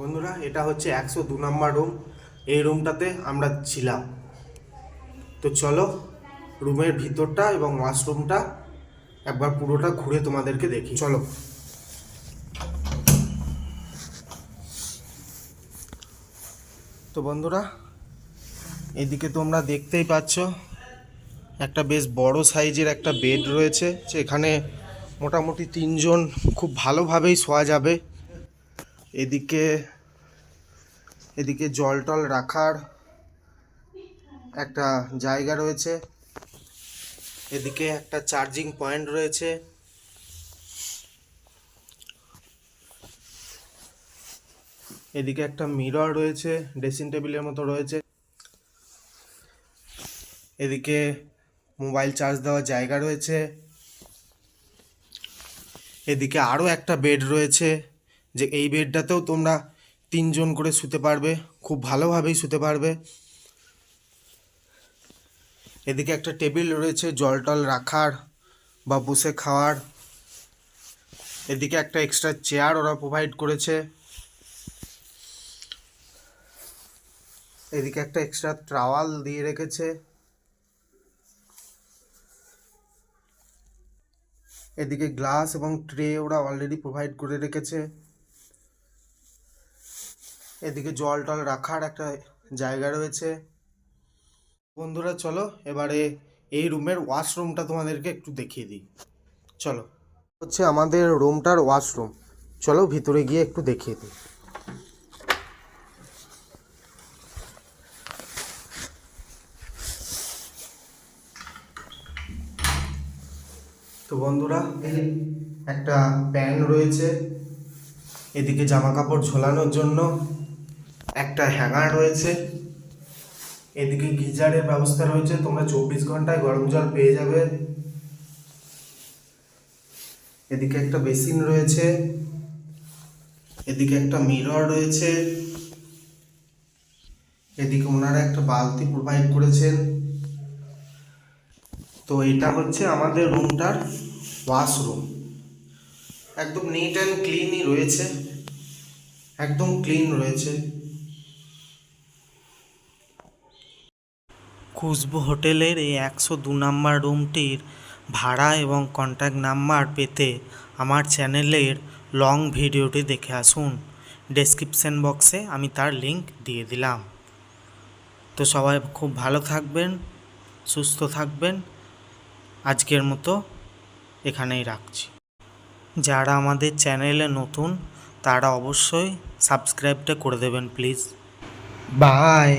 বন্ধুরা, এটা হচ্ছে একশো দু নম্বর রুম এই রুমটাতে আমরা ছিলাম। তো চলো, রুমের ভিতরটা এবং ওয়াশরুমটা একবার পুরোটা ঘুরে তোমাদেরকে দেখি। চলো। তো বন্ধুরা, এদিকে তোমরা দেখতেই পাচ্ছ, একটা বেশ বড় সাইজের একটা বেড রয়েছে এখানে মোটামুটি তিনজন খুব ভালোভাবেই শোয়া যাবে। এদিকে এদিকে জল টল রাখার একটা জায়গা রয়েছে। এদিকে একটা চার্জিং পয়েন্ট রয়েছে। এদিকে একটা মিরর রয়েছে, ড্রেসিং টেবিলের মতো রয়েছে। এদিকে মোবাইল চার্জ দেওয়ার জায়গা রয়েছে। এদিকে আরও একটা বেড রয়েছে। যে এই বেডটাতেও তোমরা তিনজন করে শুতে পারবে, খুব ভালোভাবেই শুতে পারবে। এদিকে একটা টেবিল রয়েছে, জল টল রাখার বা বসে খাওয়ার। এদিকে একটা এক্সট্রা চেয়ার ওরা প্রোভাইড করেছে। এদিকে একটা এক্সট্রা ট্রাওয়াল দিয়ে রেখেছে। এদিকে গ্লাস এবং ট্রে ওরা অলরেডি প্রোভাইড করে রেখেছে। এদিকে জল টল রাখার একটা জায়গা রয়েছে। বন্ধুরা, চলো এবারে এই রুমের ওয়াশরুমটা তোমাদেরকে একটু দেখিয়ে দিই। চলো। হচ্ছে আমাদের রুমটার ওয়াশরুম। চলো ভিতরে গিয়ে একটু দেখিয়ে দিই। তো বন্ধুরা, একটা প্যান রয়েছে। এদিকে জামা কাপড় ঝোলানোর জন্য। একটা হ্যাঙ্গার রয়েছে। এদিকে গিজারের ব্যবস্থা রয়েছে। তোমরা চব্বিশ ঘন্টায় গরম জল পেয়ে যাবে। এদিকে একটা বেসিন রয়েছে। এদিকে একটা মিরর রয়েছে। এদিকে ওনারা একটা বালতি প্রোভাইড করেছেন। তো এটা হচ্ছে আমাদের রুমটার ওয়াশরুম একদম নিট অ্যান্ড ক্লিনই রয়েছে। একদম ক্লিন রয়েছে। খুশবু হোটেলের এই একশো দু নম্বর রুমটির ভাড়া এবং কন্ট্যাক্ট নাম্বার পেতে আমার চ্যানেলের লং ভিডিওটি দেখে আসুন। ডেসক্রিপশন বক্সে আমি তার লিংক দিয়ে দিলাম। তো সবাই খুব ভালো থাকবেন, সুস্থ থাকবেন। আজকের মতো এখানেই রাখছি। যারা আমাদের চ্যানেলে নতুন, তারা অবশ্যই সাবস্ক্রাইবটা করে দেবেন প্লিজ বাই